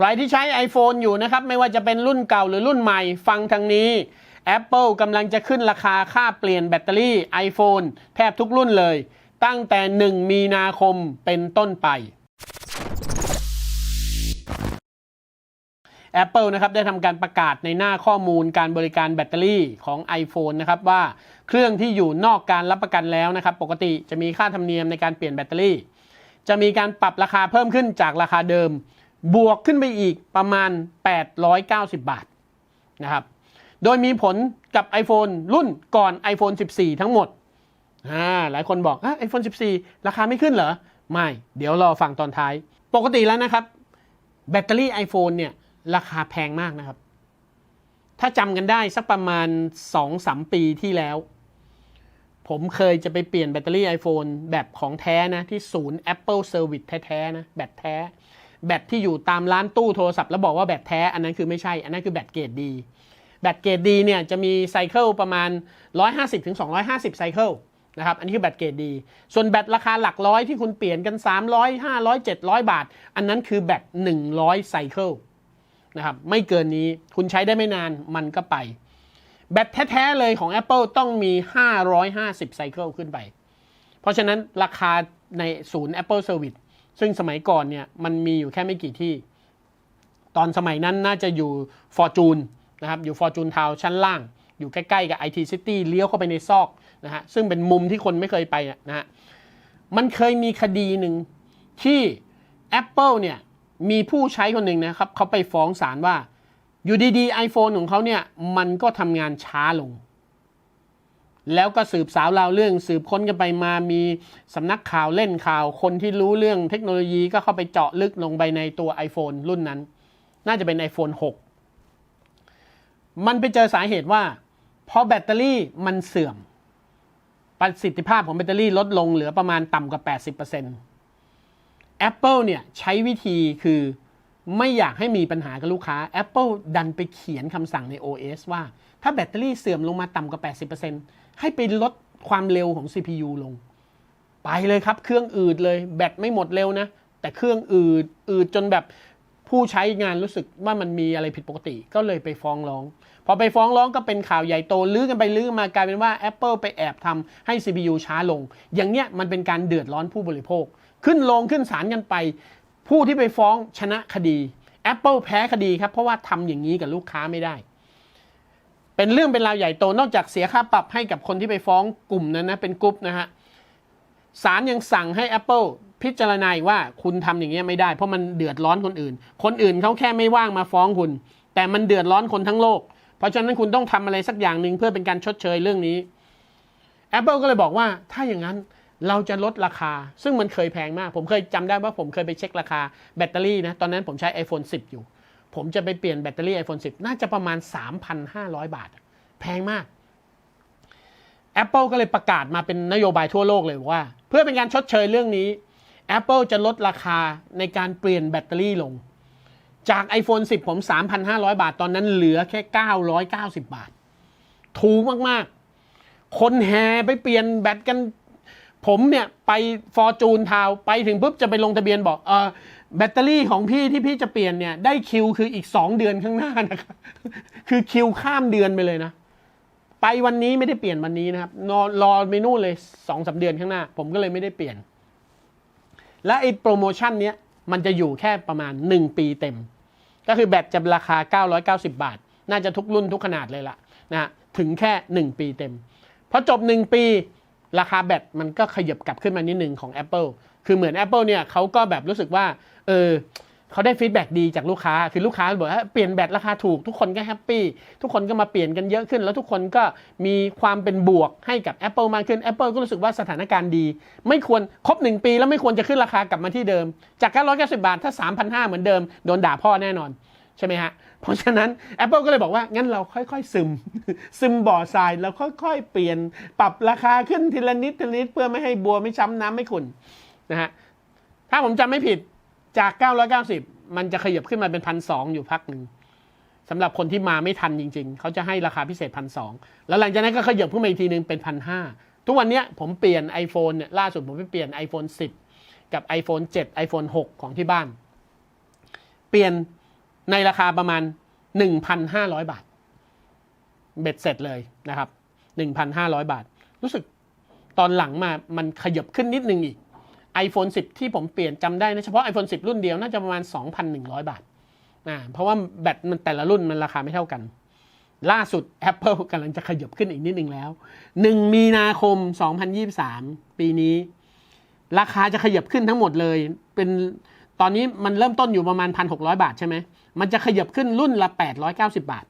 ใครที่ใช้ iPhone อยู่นะครับ ไม่ว่าจะเป็นรุ่นเก่าหรือรุ่นใหม่ ฟังทางนี้ Apple กำลังจะขึ้นราคาค่าเปลี่ยนแบตเตอรี่ iPhone แทบทุกรุ่นเลย ตั้งแต่ 1 มีนาคมเป็นต้นไป Apple นะครับได้ทำการประกาศในหน้าข้อมูลการบริการแบตเตอรี่ของ iPhone นะครับว่าเครื่องที่อยู่นอกการรับประกันแล้วนะครับ ปกติจะมีค่าธรรมเนียมในการเปลี่ยนแบตเตอรี่ จะมีการปรับราคาเพิ่มขึ้นจากราคาเดิม บวกขึ้นไปอีกประมาณ 890 บาทนะครับ โดยมีผลกับ iPhone รุ่นก่อน iPhone 14 ทั้งหมดอ่าหลายคนบอกไอโฟน14 ราคาไม่ขึ้นเหรอ ไม่ เดี๋ยวรอฟังตอนท้าย ปกติแล้วนะครับ แบตเตอรี่ iPhone เนี่ย ราคาแพงมากนะครับ ถ้าจำกันได้สักประมาณ 2-3 ปีที่แล้ว ผมเคยจะไปเปลี่ยนแบตเตอรี่ iPhone แบบของแท้นะ ที่ศูนย์ Apple Service แท้ ๆ นะ แบตแท้ แบตที่อยู่ตามร้านตู้โทรศัพท์แล้วบอกว่าแบตแท้อันนั้นคือไม่ใช่ อันนั้นคือแบตเกรดดี แบตเกรดดีเนี่ยจะมีไซเคิลประมาณ 150-250ไซเคิลนะครับ อันนี้คือแบตเกรดดี ส่วนแบตราคาหลักร้อยที่คุณเปลี่ยนกัน 300 500 700 บาท อันนั้นคือแบต100ไซเคิลนะครับ ไม่เกินนี้คุณใช้ได้ไม่นานมันก็ไป แบตแท้ๆเลยของ Apple ต้องมี 550ไซเคิลขึ้นไป เพราะฉะนั้นราคาในศูนย์ Apple Service ซึ่งสมัยก่อนเนี่ยมันมีอยู่แค่ไม่กี่ที่ ตอนสมัยนั้นน่าจะอยู่ Fortune นะครับอยู่ Fortune Town ชั้นล่าง อยู่ใกล้ๆกับ IT City เลี้ยวเข้าไปในซอกนะฮะซึ่งเป็นมุมที่คนไม่เคยไปนะฮะมันเคยมีคดีหนึ่งที่ Apple เนี่ยมีผู้ใช้คนหนึ่งนะครับเขาไปฟ้องศาลว่าอยู่ดีๆ iPhone ของเขาเนี่ยมันก็ทำงานช้าลง แล้วก็สืบสาวราวเรื่องสืบค้นกันไปมามีสำนักข่าวเล่นข่าว คนที่รู้เรื่องเทคโนโลยีก็เข้าไปเจาะลึกลงไปในตัว iPhone รุ่นนั้น น่าจะเป็น iPhone 6 มันไปเจอสาเหตุว่าพอแบตเตอรี่มันเสื่อม ประสิทธิภาพของแบตเตอรี่ลดลงเหลือประมาณต่ำกว่า 80% Apple เนี่ยใช้วิธีคือไม่อยากให้มีปัญหากับลูกค้า Apple ดันไปเขียนคำสั่งใน OS ว่า ถ้าแบตเตอรี่เสื่อมลงมาต่ำกว่า 80% ให้ไปลดความเร็วของ CPU ลง ไปเลยครับ เครื่องอืดเลย แบตไม่หมดเร็วนะ แต่เครื่องอืดอืดจนแบบผู้ใช้งานรู้สึกว่ามันมีอะไรผิดปกติ ก็เลยไปฟ้องร้อง พอไปฟ้องร้องก็เป็นข่าวใหญ่โตลื้อกันไปลื้อมากลายเป็นว่า Apple ไปแอบทำให้ CPU ช้าลง อย่างเนี้ยมันเป็นการเดือดร้อนผู้บริโภค ขึ้นลงขึ้นศาลกันไป ผู้ที่ไปฟ้องชนะคดี Apple แพ้คดีครับ เพราะว่าทำอย่างนี้กับลูกค้าไม่ได้ เป็นเรื่องเป็นราวใหญ่โตนอกจากเสียค่าปรับให้กับคนที่ไปฟ้องกลุ่มนั้นนะเป็นกลุ่มนะฮะศาลยังสั่งให้ Apple พิจารณาอีกว่าคุณทำอย่างเงี้ยไม่ได้ เพราะมันเดือดร้อนคนอื่น คนอื่นเขาแค่ไม่ว่างมาฟ้องคุณ แต่มันเดือดร้อนคนทั้งโลก เพราะฉะนั้นคุณต้องทำอะไรสักอย่างหนึ่งเพื่อเป็นการชดเชยเรื่องนี้ Apple ก็เลยบอกว่าถ้าอย่างนั้นเราจะลดราคา ซึ่งมันเคยแพงมาก ผมเคยจำได้ว่าผมเคยไปเช็คราคาแบตเตอรี่นะ ตอนนั้นผมใช้ iPhone 10 อยู่ ผมจะไปเปลี่ยนแบตเตอรี่ iPhone 10 น่าจะประมาณ 3,500 บาท แพงมาก Apple ก็เลยประกาศมาเป็นนโยบายทั่วโลกเลยว่า เพื่อเป็นการชดเชยเรื่องนี้ Apple จะลดราคาในการเปลี่ยนแบตเตอรี่ลง จาก iPhone 10 ผม 3,500 บาท ตอนนั้นเหลือแค่ 990 บาท ถูกมาก ๆ คนแห่ไปเปลี่ยนแบตกัน ผมเนี่ย ไปฟอร์จูนทาวไปถึงปุ๊บจะไปลงทะเบียนบอกเออ แบตเตอรี่ของพี่ที่พี่จะเปลี่ยนเนี่ย ได้คิวคืออีก 2 เดือนข้างหน้านะครับ คือคิวข้ามเดือนไปเลยนะ ไปวันนี้ไม่ได้เปลี่ยนวันนี้นะครับรอรอไปนู่นเลยสองสาเดือนข้างหน้า ผมก็เลยไม่ได้เปลี่ยน และไอ้โปรโมชั่นเนี้ยมันจะอยู่แค่ประมาณ 1 ปีเต็ม ก็คือแบตจะราคา 990 บาท น่าจะทุกรุ่นทุกขนาดเลยละนะฮะถึงแค่ 1 ปีเต็มพอจบ 1 ปี ราคาแบตมันก็ขยับกลับขึ้นมานิดนึงของ Apple คือเหมือน Apple เนี่ยเขาก็แบบรู้สึกว่า เออเขาได้ฟีดแบ็ดีจากลูกค้า คือลูกค้าบอกว่าเปลี่ยนแบตราคาถูกทุกคนก็แฮปปี้ ทุกคนก็มาเปลี่ยนกันเยอะขึ้น แล้วทุกคนก็มีความเป็นบวกให้กับ Apple มากขึ้น Apple ก็รู้สึกว่าสถานการณ์ดี ไม่ควรครบ 1 ปีแล้วไม่ควรจะขึ้นราคากลับมาที่เดิม จาก 990 บาท ถ้า 3,500 เหมือนเดิม โดนด่าพ่อแน่นอน ใช่ไหมฮะ เพราะฉะนั้น Apple ก็เลยบอกว่า งั้นเราค่อยๆ ซึม ซึมบ่อทรายแล้วค่อยๆ เปลี่ยนปรับราคาขึ้นทีละนิดทีละนิดเพื่อไม่ให้บัวไม่ช้ำน้ำไม่ขุ่นนะฮะถ้าผมจำไม่ผิดจาก 990 มันจะขยับขึ้นมาเป็นพันสอยู่พักหนึ่งสำหรับคนที่มาไม่ทันจริง ๆ เขาจะให้ราคาพิเศษพันสแล้วหลังจากนั้นก็ขยับขึ้นมาอีกทีหนึ่งเป็นพันหทุกวันนี้ผมเปลี่ยน iPhone เนี่ยล่าสุดผมไปเปลี่ยน iPhone 10 กับ iPhone 7 iPhone 6 ของที่บ้าน เปลี่ยน ในราคาประมาณ 1,500 บาท เบ็ดเสร็จเลยนะครับ 1,500 บาท รู้สึกตอนหลังมามันขยับขึ้นนิดนึงอีก iPhone 10 ที่ผมเปลี่ยนจำได้นะเฉพาะ iPhone 10 รุ่นเดียวน่าจะประมาณ 2,100 บาทนะเพราะว่าแบตมันแต่ละรุ่นมันราคาไม่เท่ากัน ล่าสุด Apple กำลังจะขยับขึ้นอีกนิดนึงแล้ว 1 มีนาคม 2023 ปีนี้ ราคาจะขยับขึ้นทั้งหมดเลยเป็น ตอนนี้มันเริ่มต้นอยู่ประมาณ 1,600 บาทใช่ไหม มันจะขยับขึ้นรุ่นละ 890 บาท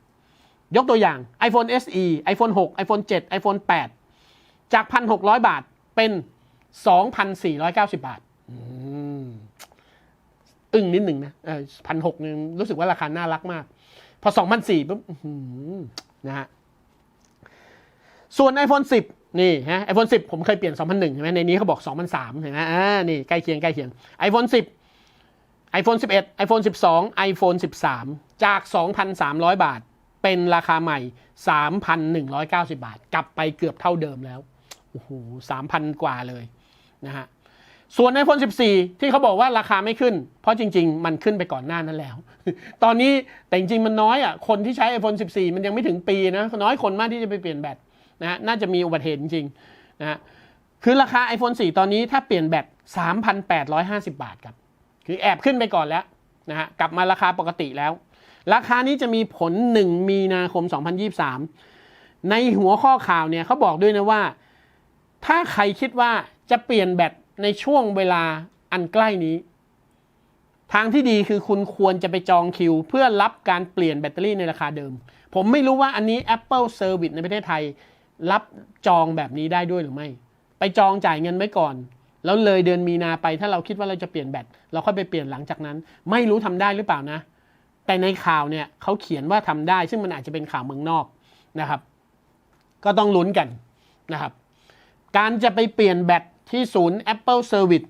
ยกตัวอย่าง iPhone SE iPhone 6 iPhone 7 iPhone 8 จาก 1,600 บาทเป็น 2,490 บาทอืมอึ้งนิดหนึ่งนะพันหกนึงรู้สึกว่าราคาน่ารักมาก พอ 2,400ปุ๊บอื้อหือนะฮะส่วน iPhone 10 นี่ฮะ iPhone 10 ผมเคยเปลี่ยน 2001ใช่ไหมในนี้เขาบอก 2003เห็นไหมอ่านี่ใกล้เคียงใกล้เคียง iPhone 10 iPhone 11 iPhone 12 iPhone 13 จาก 2,300 บาท เป็นราคาใหม่ 3,190 บาท กลับไปเกือบเท่าเดิมแล้ว โอ้โห 3,000 กว่าเลยนะฮะ ส่วน iPhone 14 ที่เขาบอกว่าราคาไม่ขึ้น เพราะจริง ๆ มันขึ้นไปก่อนหน้านั้นแล้ว ตอนนี้แต่จริง ๆ มันน้อยอะ คนที่ใช้ iPhone 14 มันยังไม่ถึงปีนะ น้อยคนมากที่จะไปเปลี่ยนแบตนะฮะ น่าจะมีอุบัติเหตุจริงๆนะฮะ คือราคา iPhone 4 ตอนนี้ถ้าเปลี่ยนแบต 3,850 บาทครับ คือแอบขึ้นไปก่อนแล้วนะฮะกลับมาราคาปกติแล้ว ราคานี้จะมีผล 1 มีนาคม 2023 ในหัวข้อข่าวเนี่ยเขาบอกด้วยนะว่า ถ้าใครคิดว่าจะเปลี่ยนแบตในช่วงเวลาอันใกล้นี้ ทางที่ดีคือคุณควรจะไปจองคิว เพื่อรับการเปลี่ยนแบตเตอรี่ในราคาเดิม ผมไม่รู้ว่าอันนี้ Apple Service ในประเทศไทย รับจองแบบนี้ได้ด้วยหรือไม่ ไปจองจ่ายเงินไว้ก่อน แล้วเลยเดือนมีนาไปถ้าเราคิดว่าเราจะเปลี่ยนแบตเราค่อยไปเปลี่ยนหลังจากนั้น ไม่รู้ทำได้หรือเปล่านะ แต่ในข่าวเนี่ยเขาเขียนว่าทำได้ ซึ่งมันอาจจะเป็นข่าวเมืองนอกนะครับ ก็ต้องลุ้นกันนะครับ การจะไปเปลี่ยนแบตที่ศูนย์ Apple Service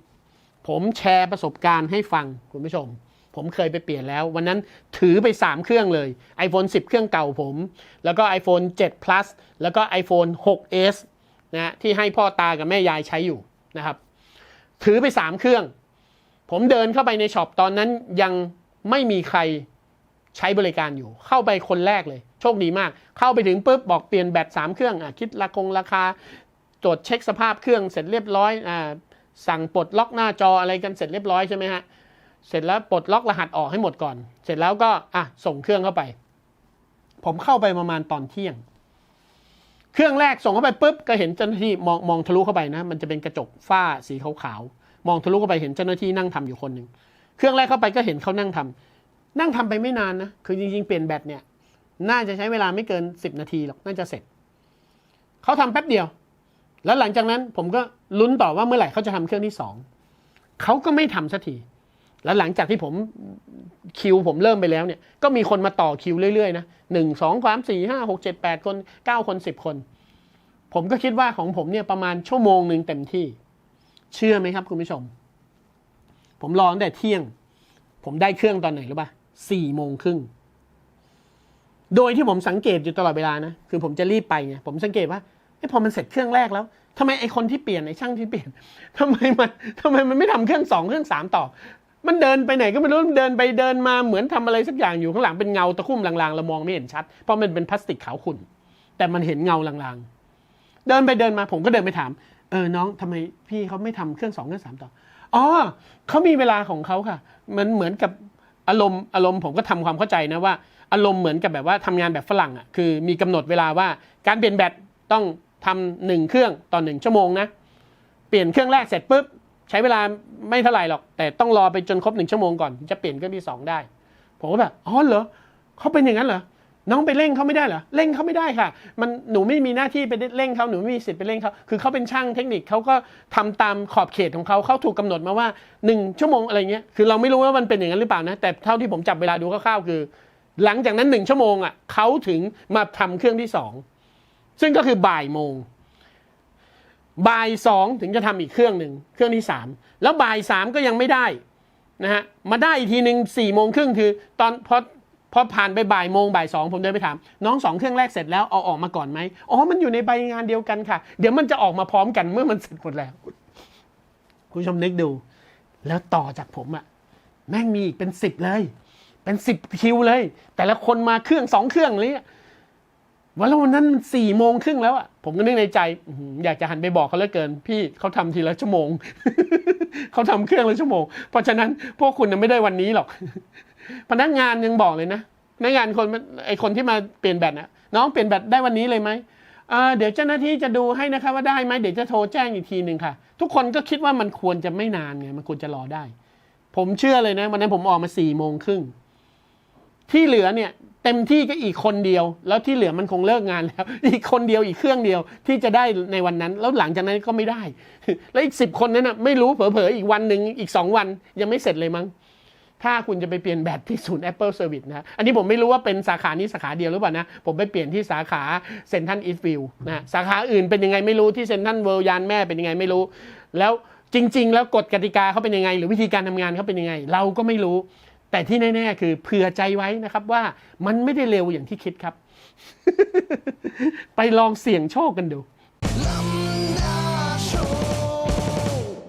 ผมแชร์ประสบการณ์ให้ฟังคุณผู้ชม ผมเคยไปเปลี่ยนแล้ว วันนั้นถือไป 3 เครื่องเลย iPhone 10 เครื่องเก่าผม แล้วก็ iPhone 7 Plus แล้วก็ iPhone 6s นะที่ให้พ่อตากับแม่ยายใช้อยู่นะครับ ถือไป3เครื่อง ผมเดินเข้าไปในช็อปตอนนั้นยังไม่มีใครใช้บริการอยู่ เข้าไปคนแรกเลย โชคดีมาก เข้าไปถึงปุ๊บบอกเปลี่ยนแบต3เครื่องอคิดราคงราคาตรวจเช็คสภาพเครื่องเสร็จเรียบร้อยอสั่งปลดล็อกหน้าจออะไรกันเสร็จเรียบร้อยใช่ไหมฮะเสร็จแล้วปลดล็อกรหัสออกให้หมดก่อน เสร็จแล้วก็อะส่งเครื่องเข้าไป ผมเข้าไปประมาณตอนเที่ยง เครื่องแรกส่งเข้าไปปุ๊บก็เห็นเจ้าหน้าที่มองมองทะลุเข้าไปนะ มันจะเป็นกระจกฝ้าสีขาวๆมองทะลุเข้าไปเห็นเจ้าหน้าที่นั่งทำอยู่คนหนึ่งเครื่องแรกเข้าไปก็เห็นเขานั่งทำนั่งทำไปไม่นานนะคือจริงๆเปลี่ยนแบตเนี่ยน่าจะใช้เวลาไม่เกิน 10 นาทีหรอกน่าจะเสร็จเขาทำแป๊บเดียว แล้วหลังจากนั้นผมก็ลุ้นต่อว่าเมื่อไหร่เขาจะทำเครื่องที่สองเขาก็ไม่ทำสักที แล้วหลังจากที่ผมคิวผมเริ่มไปแล้วเนี่ยก็มีคนมาต่อคิวเรื่อยๆนะหนึ่งสองสามสี่ห้าหกเจ็ดแปดคนเก้าคนสิบคน ผมก็คิดว่าของผมเนี่ยประมาณชั่วโมงหนึ่งเต็มที่ เชื่อไหมครับคุณผู้ชม ผมรอตั้งแต่เที่ยง ผมได้เครื่องตอนไหนรู้ป่ะสี่โมงครึ่งโดยที่ผมสังเกตอยู่ตลอดเวลานะ คือผมจะรีบไปไงผมสังเกตว่าไอ้พอมันเสร็จเครื่องแรกแล้วทำไมไอ้คนที่เปลี่ยนไอ้ช่างที่เปลี่ยนทำไมมันทำไมมันไม่ทำเครื่องสองเครื่องสามต่อ มันเดินไปไหนก็ไม่รู้มันเดินไปเดินมาเหมือนทำอะไรสักอย่างอยู่ข้างหลังเป็นเงาตะคุ่มลางๆเรามองไม่เห็นชัด เพราะมันเป็นพลาสติกขาวขุ่นแต่มันเห็นเงาลางๆ เดินไปเดินมาผมก็เดินไปถาม เออน้องทำไมพี่เขาไม่ทำเครื่องสองเครื่องสามต่ออ๋อเขามีเวลาของเขาค่ะ มันเหมือนกับอารมณ์อารมณ์ผมก็ทำความเข้าใจนะว่า อารมณ์เหมือนกับแบบว่าทำงานแบบฝรั่งอะคือมีกำหนดเวลาว่าการเปลี่ยนแบตต้องทำหนึ่งเครื่องต่อหนึ่งชั่วโมงนะเปลี่ยนเครื่องแรกเสร็จปุ๊บ ใช้เวลาไม่เท่าไหร่หรอก แต่ต้องรอไปจนครบหนึ่งชั่วโมงก่อนจะเปลี่ยนเครื่องที่สองได้ ผมก็แบบอ๋อเหรอเขาเป็นอย่างนั้นเหรอน้องไปเร่งเขาไม่ได้เหรอเร่งเขาไม่ได้ค่ะ มันหนูไม่มีหน้าที่ไปเร่งเขาหนูไม่มีสิทธิ์ไปเร่งเขาคือเขาเป็นช่างเทคนิคเขาก็ทำตามขอบเขตของเขาเขาถูกกาหนดมาว่าหนึ่งชั่วโมงอะไรเงี้ยคือเราไม่รู้ว่ามันเป็นอย่างนั้นหรือเปล่านะแต่เท่าที่ผมจับเวลาดูคร่าวๆคือ หลังจากนั้นหนึ่งชั่วโมงอะเขาถึงมาทำเครื่องที่สองซึ่งก็คือบ่ายโมง บ่ายสองถึงจะทำอีกเครื่องหนึ่งเครื่องที่สามแล้วบ่ายสามก็ยังไม่ได้นะฮะมาได้อีกทีหนึ่งสี่โมงครึ่งคือ ตอนพอพอผ่านไปบ่ายโมงบ่ายสองผมเดินไปถาม น้องสองเครื่องแรกเสร็จแล้วเอาออกมาก่อนไหมอ๋อมันอยู่ในใบงานเดียวกันค่ะ เดี๋ยวมันจะออกมาพร้อมกันเมื่อมันเสร็จหมดแล้ว คุณผู้ชมนึกดู แล้วต่อจากผมอะแม่งมีอีกเป็นสิบเลย เป็นสิบคิวเลย แต่ละคนมาเครื่องสองเครื่องเลยอะ วันแล้ววันนั้นมันสี่โมงครึ่งแล้วอะผมก็นึกในใจอยากจะหันไปบอกเขาเหลือเกิน พี่เขาทำทีละชั่วโมงเขาทำเครื่องละชั่วโมง เพราะฉะนั้นพวกคุณน่ะไม่ได้วันนี้หรอก พนักงานยังบอกเลยนะพนักงานคนไอคนที่มาเปลี่ยนแบตนะน้องเปลี่ยนแบตได้วันนี้เลยไหมเดี๋ยวเจ้าหน้าที่จะดูให้นะคะว่าได้ไหมเดี๋ยวจะโทรแจ้งอีกทีหนึ่งค่ะ ทุกคนก็คิดว่ามันควรจะไม่นานไงมันควรจะรอได้ ผมเชื่อเลยนะ วันนั้นผมออกมาสี่โมงครึ่งที่เหลือเนี่ย เต็มที่ก็อีกคนเดียว แล้วที่เหลือมันคงเลิกงานแล้ว อีกคนเดียวอีกเครื่องเดียวที่จะได้ในวันนั้น แล้วหลังจากนั้นก็ไม่ได้ แล้วอีกสิบคนนั้นนะไม่รู้เผลอๆอีกวันหนึ่งอีกสองวันยังไม่เสร็จเลยมั้งถ้าคุณจะไปเปลี่ยนแบตที่ศูนย์ Apple Service นะ อันนี้ผมไม่รู้ว่าเป็นสาขานี้สาขาเดียวหรือเปล่านะ ผมไปเปลี่ยนที่สาขาเซนทันอีสต์วิวนะ สาขาอื่นเป็นยังไงไม่รู้ที่เซนทันเวิลด์ยานแม่เป็นยังไงไม่รู้ แล้วจริง ๆ แล้วกฎกติกาเขาเป็นยังไง หรือวิธีการทำงานเขาเป็นยังไง เราก็ไม่รู้ แต่ที่แน่ ๆ คือเผื่อใจไว้นะครับว่ามันไม่ได้เร็วอย่างที่คิดครับ ไปลองเสี่ยงโชคกันดู